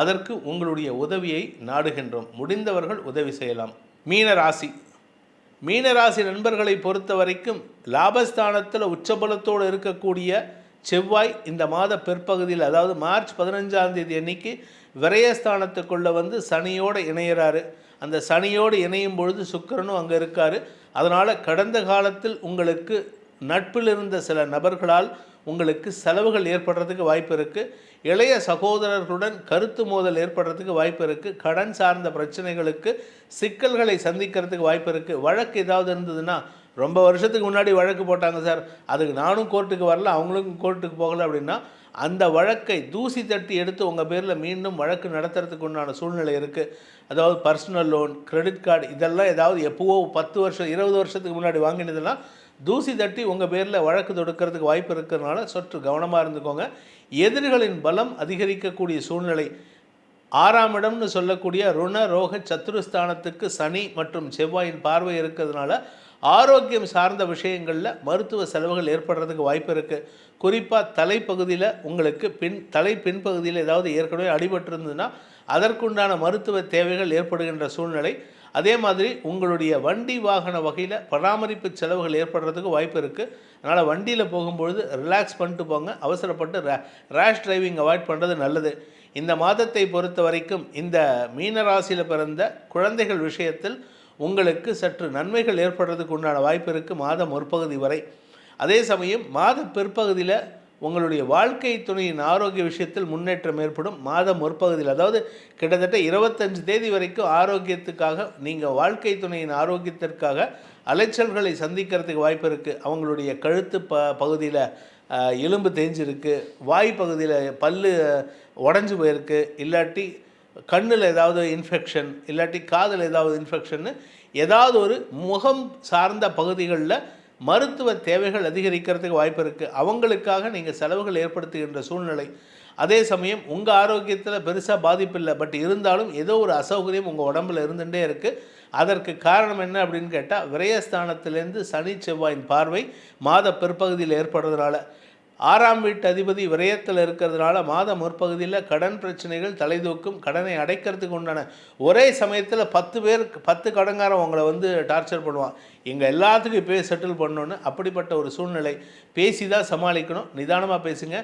அதற்கு உங்களுடைய உதவியை நாடுகின்றோம். முடிந்தவர்கள் உதவி செய்யலாம். மீன ராசி மீனராசி நண்பர்களை பொறுத்த வரைக்கும் லாபஸ்தானத்தில் உச்சபலத்தோடு இருக்கக்கூடிய செவ்வாய் இந்த மாத பிற்பகுதியில் அதாவது மார்ச் பதினஞ்சாம் தேதி அன்னைக்கு விரயஸ்தானத்துக்குள்ளே வந்து சனியோடு இணையிறாரு. அந்த சனியோடு இணையும் பொழுது சுக்கரனும் அங்கே இருக்கார். அதனால் கடந்த காலத்தில் உங்களுக்கு நட்பில் இருந்த சில நபர்களால் உங்களுக்கு செலவுகள் ஏற்படுறதுக்கு வாய்ப்பு இருக்குது இளைய சகோதரர்களுடன் கருத்து மோதல் ஏற்படுறதுக்கு வாய்ப்பு இருக்குது கடன் சார்ந்த பிரச்சனைகளுக்கு சிக்கல்களை சந்திக்கிறதுக்கு வாய்ப்பு இருக்குது வழக்கு ஏதாவது இருந்ததுன்னா ரொம்ப வருஷத்துக்கு முன்னாடி வழக்கு போட்டாங்க சார். அதுக்கு நானும் கோர்ட்டுக்கு வரல அவங்களுக்கும் கோர்ட்டுக்கு போகல அப்படின்னா அந்த வழக்கை தூசி தட்டி எடுத்து உங்கள் பேரில் மீண்டும் வழக்கு நடத்துறதுக்கு உண்டான சூழ்நிலை இருக்குது அதாவது பர்சனல் லோன் கிரெடிட் கார்டு இதெல்லாம் ஏதாவது எப்போவோ பத்து வருஷம் இருபது வருஷத்துக்கு முன்னாடி வாங்கினதெல்லாம் தூசி தட்டி உங்கள் பேரில் வழக்கு தொடுக்கிறதுக்கு வாய்ப்பு இருக்கிறதுனால சற்று கவனமாக இருந்துக்கோங்க. எதிரிகளின் பலம் அதிகரிக்கக்கூடிய சூழ்நிலை. ஆறாம் இடம்னு சொல்லக்கூடிய ருண ரோக சத்துருஸ்தானத்துக்கு சனி மற்றும் செவ்வாயின் பார்வை இருக்கிறதுனால ஆரோக்கியம் சார்ந்த விஷயங்களில் மருத்துவ செலவுகள் ஏற்படுறதுக்கு வாய்ப்பு இருக்குது குறிப்பாக தலைப்பகுதியில் உங்களுக்கு பின் தலை பின்பகுதியில் ஏதாவது ஏற்கனவே அடிபட்டிருந்ததுன்னா அதற்குண்டான மருத்துவ தேவைகள் ஏற்படுகின்ற சூழ்நிலை. அதே மாதிரி உங்களுடைய வண்டி வாகன வகையில் பராமரிப்பு செலவுகள் ஏற்படுறதுக்கு வாய்ப்பு இருக்குது அதனால் வண்டியில் போகும்பொழுது ரிலாக்ஸ் பண்ணிட்டு போங்க. அவசரப்பட்டு ரே ரேஷ் டிரைவிங் அவாய்ட் பண்ணுறது நல்லது. இந்த மாதத்தை பொறுத்த வரைக்கும் இந்த மீனராசியில் பிறந்த குழந்தைகள் விஷயத்தில் உங்களுக்கு சற்று நன்மைகள் ஏற்படுறதுக்கு உண்டான வாய்ப்பு இருக்குது மாதம் முற்பகுதி வரை. அதே சமயம் மாத பிற்பகுதியில் உங்களுடைய வாழ்க்கை துணையின் ஆரோக்கிய விஷயத்தில் முன்னேற்றம் ஏற்படும் மாதம் முற்பகுதியில் அதாவது கிட்டத்தட்ட இருபத்தஞ்சு தேதி வரைக்கும் ஆரோக்கியத்துக்காக நீங்கள் வாழ்க்கை துணையின் ஆரோக்கியத்திற்காக அலைச்சல்களை சந்திக்கிறதுக்கு வாய்ப்பு இருக்குது அவங்களுடைய கழுத்து ப பகுதியில் எலும்பு தேஞ்சிருக்கு. வாய் பகுதியில் பல்லு உடஞ்சி போயிருக்கு. இல்லாட்டி கண்ணில் ஏதாவது இன்ஃபெக்ஷன் இல்லாட்டி காதில் ஏதாவது இன்ஃபெக்ஷன்னு ஏதாவது ஒரு முகம் சார்ந்த பகுதிகளில் மருத்துவ தேவைகள் அதிகரிக்கிறதுக்கு வாய்ப்பு இருக்குது அவங்களுக்காக நீங்கள் செலவுகள் ஏற்படுத்துகின்ற சூழ்நிலை. அதே சமயம் உங்கள் ஆரோக்கியத்தில் பெருசாக பாதிப்பு இல்லை. பட் இருந்தாலும் ஏதோ ஒரு அசௌகரியம் உங்கள் உடம்புல இருந்துகிட்டே இருக்குது அதற்கு காரணம் என்ன அப்படின்னு கேட்டால் விரயஸ்தானத்திலேருந்து சனி செவ்வாயின் பார்வை மாத பிற்பகுதியில் ஏற்படுறதுனால. ஆறாம் வீட்டு அதிபதி விரயத்தில் இருக்கிறதுனால மாத முற்பகுதியில் கடன் பிரச்சனைகள் தலைதூக்கும் கடனை அடைக்கிறதுக்கு உண்டான ஒரே சமயத்தில் பத்து பேர் பத்து கடங்காரன் உங்களை வந்து டார்ச்சர் பண்ணுவான். எங்கள் எல்லாத்துக்கும் இப்போயே செட்டில் பண்ணணுன்னு அப்படிப்பட்ட ஒரு சூழ்நிலை. பேசி தான் சமாளிக்கணும். நிதானமாக பேசுங்க.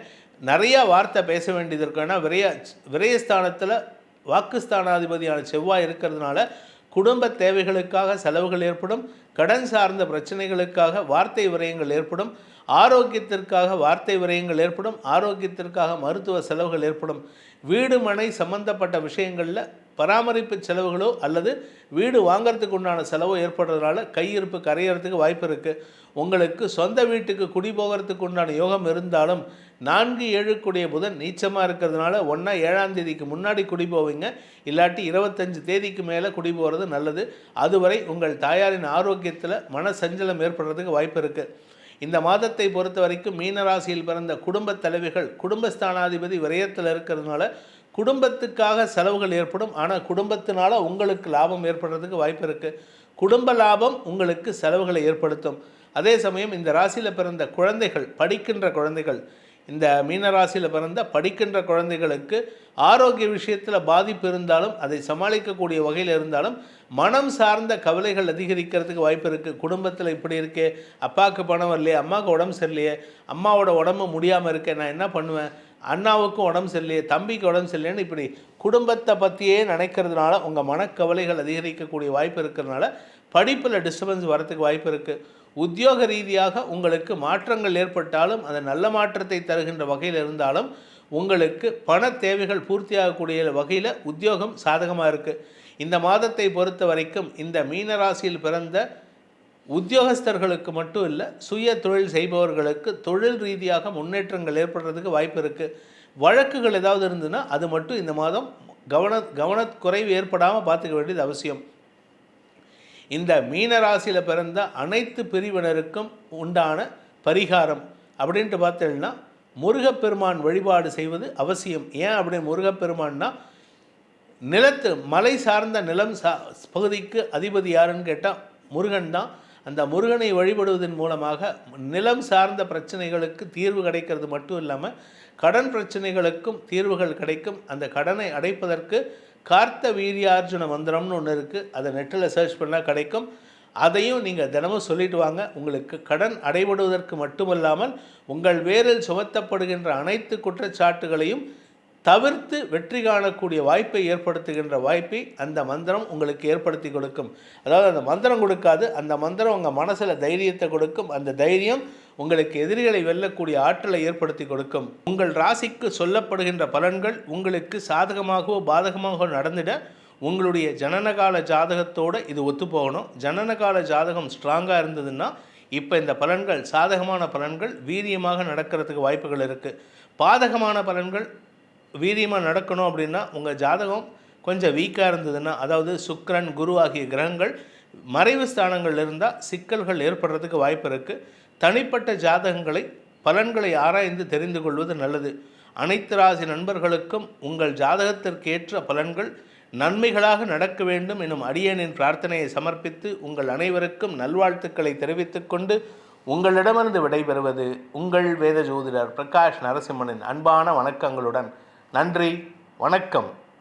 நிறையா வார்த்தை பேச வேண்டியது இருக்கும் ஏன்னா விரய விரயஸ்தானத்தில் வாக்குஸ்தானாதிபதியான செவ்வாய் இருக்கிறதுனால குடும்ப தேவைகளுக்காக செலவுகள் ஏற்படும் கடன் சார்ந்த பிரச்சனைகளுக்காக வார்த்தை விரயங்கள் ஏற்படும் ஆரோக்கியத்திற்காக வார்த்தை விரயங்கள் ஏற்படும் ஆரோக்கியத்திற்காக மருத்துவ செலவுகள் ஏற்படும். வீடு மனை சம்பந்தப்பட்ட விஷயங்களில் பராமரிப்பு செலவுகளோ அல்லது வீடு வாங்கிறதுக்கு உண்டான செலவோ ஏற்படுறதுனால கையிருப்பு கரையிறதுக்கு வாய்ப்பு இருக்குது உங்களுக்கு சொந்த வீட்டுக்கு குடி போகிறதுக்கு உண்டான யோகம் இருந்தாலும் நான்கு ஏழுக்குடைய புதன் நீச்சமாக இருக்கிறதுனால ஒன்றா ஏழாம் தேதிக்கு முன்னாடி குடி போவீங்க. இல்லாட்டி இருபத்தஞ்சு தேதிக்கு மேலே குடி போகிறது நல்லது. அதுவரை உங்கள் தாயாரின் ஆரோக்கியத்தில் மன சஞ்சலம் ஏற்படுறதுக்கு வாய்ப்பு இருக்குது இந்த மாதத்தை பொறுத்த வரைக்கும் மீனராசியில் பிறந்த குடும்பத் தலைவிகள் குடும்பஸ்தானாதிபதி விரயத்தில் இருக்கிறதுனால குடும்பத்துக்காக செலவுகள் ஏற்படும். ஆனால் குடும்பத்தினால உங்களுக்கு லாபம் ஏற்படுறதுக்கு வாய்ப்பு இருக்குது குடும்ப லாபம் உங்களுக்கு செலவுகளை ஏற்படுத்தும். அதே சமயம் இந்த ராசியில் பிறந்த குழந்தைகள் படிக்கின்ற குழந்தைகள் இந்த மீன ராசியில் பிறந்த படிக்கின்ற குழந்தைகளுக்கு ஆரோக்கிய விஷயத்தில் பாதிப்பு இருந்தாலும் அதை சமாளிக்கக்கூடிய வகையில் இருந்தாலும் மனம் சார்ந்த கவலைகள் அதிகரிக்கிறதுக்கு வாய்ப்பு இருக்குது குடும்பத்தில் இப்படி இருக்கே அப்பாவுக்கு பணம் வரலையே அம்மாவுக்கு உடம்பு சரியில்லையே அம்மாவோட உடம்பு முடியாமல் இருக்கே நான் என்ன பண்ணுவேன்? அண்ணாவுக்கும் உடம்பு சரியில்லையே தம்பிக்கு உடம்பு சரியில்லைன்னு இப்படி குடும்பத்தை பற்றியே நினைக்கிறதுனால உங்கள் மனக்கவலைகள் அதிகரிக்கக்கூடிய வாய்ப்பு இருக்கிறதுனால படிப்பில் டிஸ்டர்பன்ஸ் வரத்துக்கு வாய்ப்பு இருக்குது உத்தியோக ரீதியாக உங்களுக்கு மாற்றங்கள் ஏற்பட்டாலும் அது நல்ல மாற்றத்தை தருகின்ற வகையில் இருந்தாலும் உங்களுக்கு பண தேவைகள் பூர்த்தியாகக்கூடிய வகையில் உத்தியோகம் சாதகமாக இருக்குது இந்த மாதத்தை பொறுத்த வரைக்கும் இந்த மீனராசியில் பிறந்த உத்தியோகஸ்தர்களுக்கு மட்டும் இல்லை சுய தொழில் செய்பவர்களுக்கு தொழில் ரீதியாக முன்னேற்றங்கள் ஏற்படுறதுக்கு வாய்ப்பு இருக்குது வழக்குகள் ஏதாவது இருந்ததுன்னா அது மட்டும் இந்த மாதம் கவன கவனக்குறைவு ஏற்படாமல் பார்த்துக்க வேண்டியது அவசியம். இந்த மீனராசியில் பிறந்த அனைத்து பிரிவினருக்கும் உண்டான பரிகாரம் அப்படின்ட்டு பார்த்தீங்கன்னா முருகப்பெருமான் வழிபாடு செய்வது அவசியம். ஏன் அப்படி முருகப்பெருமான்னா நிலத்து மலை சார்ந்த நிலம் சா பகுதிக்கு அதிபதி யாருன்னு கேட்டால் முருகன் தான். அந்த முருகனை வழிபடுவதன் மூலமாக நிலம் சார்ந்த பிரச்சனைகளுக்கு தீர்வு கிடைக்கிறது மட்டும் இல்லாமல் கடன் பிரச்சனைகளுக்கும் தீர்வுகள் கிடைக்கும். அந்த கடனை அடைப்பதற்கு கார்த்த வீரியார்ஜுன மந்திரம்னு ஒன்று இருக்குது அதை நெட்டில் சர்ச் பண்ணால் கிடைக்கும். அதையும் நீங்கள் தினமும் சொல்லிட்டு வாங்க. உங்களுக்கு கடன் அடைபடுவதற்கு மட்டுமல்லாமல் உங்கள் வேரில் சுமத்தப்படுகின்ற அனைத்து குற்றச்சாட்டுகளையும் தவிர்த்து வெற்றி காணக்கூடிய வாய்ப்பை ஏற்படுத்துகின்ற வாய்ப்பை அந்த மந்திரம் உங்களுக்கு ஏற்படுத்தி கொடுக்கும். அதாவது அந்த மந்திரம் கொடுக்காது அந்த மந்திரம் உங்கள் மனசில் தைரியத்தை கொடுக்கும். அந்த தைரியம் உங்களுக்கு எதிரிகளை வெல்லக்கூடிய ஆற்றலை ஏற்படுத்தி கொடுக்கும். உங்கள் ராசிக்கு சொல்லப்படுகின்ற பலன்கள் உங்களுக்கு சாதகமாகவோ பாதகமாகவோ நடந்திட உங்களுடைய ஜனனகால ஜாதகத்தோடு இது ஒத்துப்போகணும். ஜனனகால ஜாதகம் ஸ்ட்ராங்காக இருந்ததுன்னா இப்போ இந்த பலன்கள் சாதகமான பலன்கள் வீரியமாக நடக்கிறதுக்கு வாய்ப்புகள் இருக்குது பாதகமான பலன்கள் வீரியமாக நடக்கணும் அப்படின்னா உங்கள் ஜாதகம் கொஞ்சம் வீக்காக இருந்ததுன்னா அதாவது சுக்கரன் குரு ஆகிய கிரகங்கள் மறைவு ஸ்தானங்கள் இருந்தால் சிக்கல்கள் ஏற்படுறதுக்கு வாய்ப்பு இருக்குது தனிப்பட்ட ஜாதகங்களை பலன்களை ஆராய்ந்து தெரிந்து கொள்வது நல்லது. அனைத்து ராசி நண்பர்களுக்கும் உங்கள் ஜாதகத்திற்கேற்ற பலன்கள் நன்மைகளாக நடக்க வேண்டும் எனும் அடியனின் பிரார்த்தனையை சமர்ப்பித்து உங்கள் அனைவருக்கும் நல்வாழ்த்துக்களை தெரிவித்துக் கொண்டு உங்களிடமிருந்து விடைபெறுவது உங்கள் வேத ஜோதிடர் பிரகாஷ் நரசிம்மனின் அன்பான வணக்கங்களுடன் நன்றி வணக்கம்.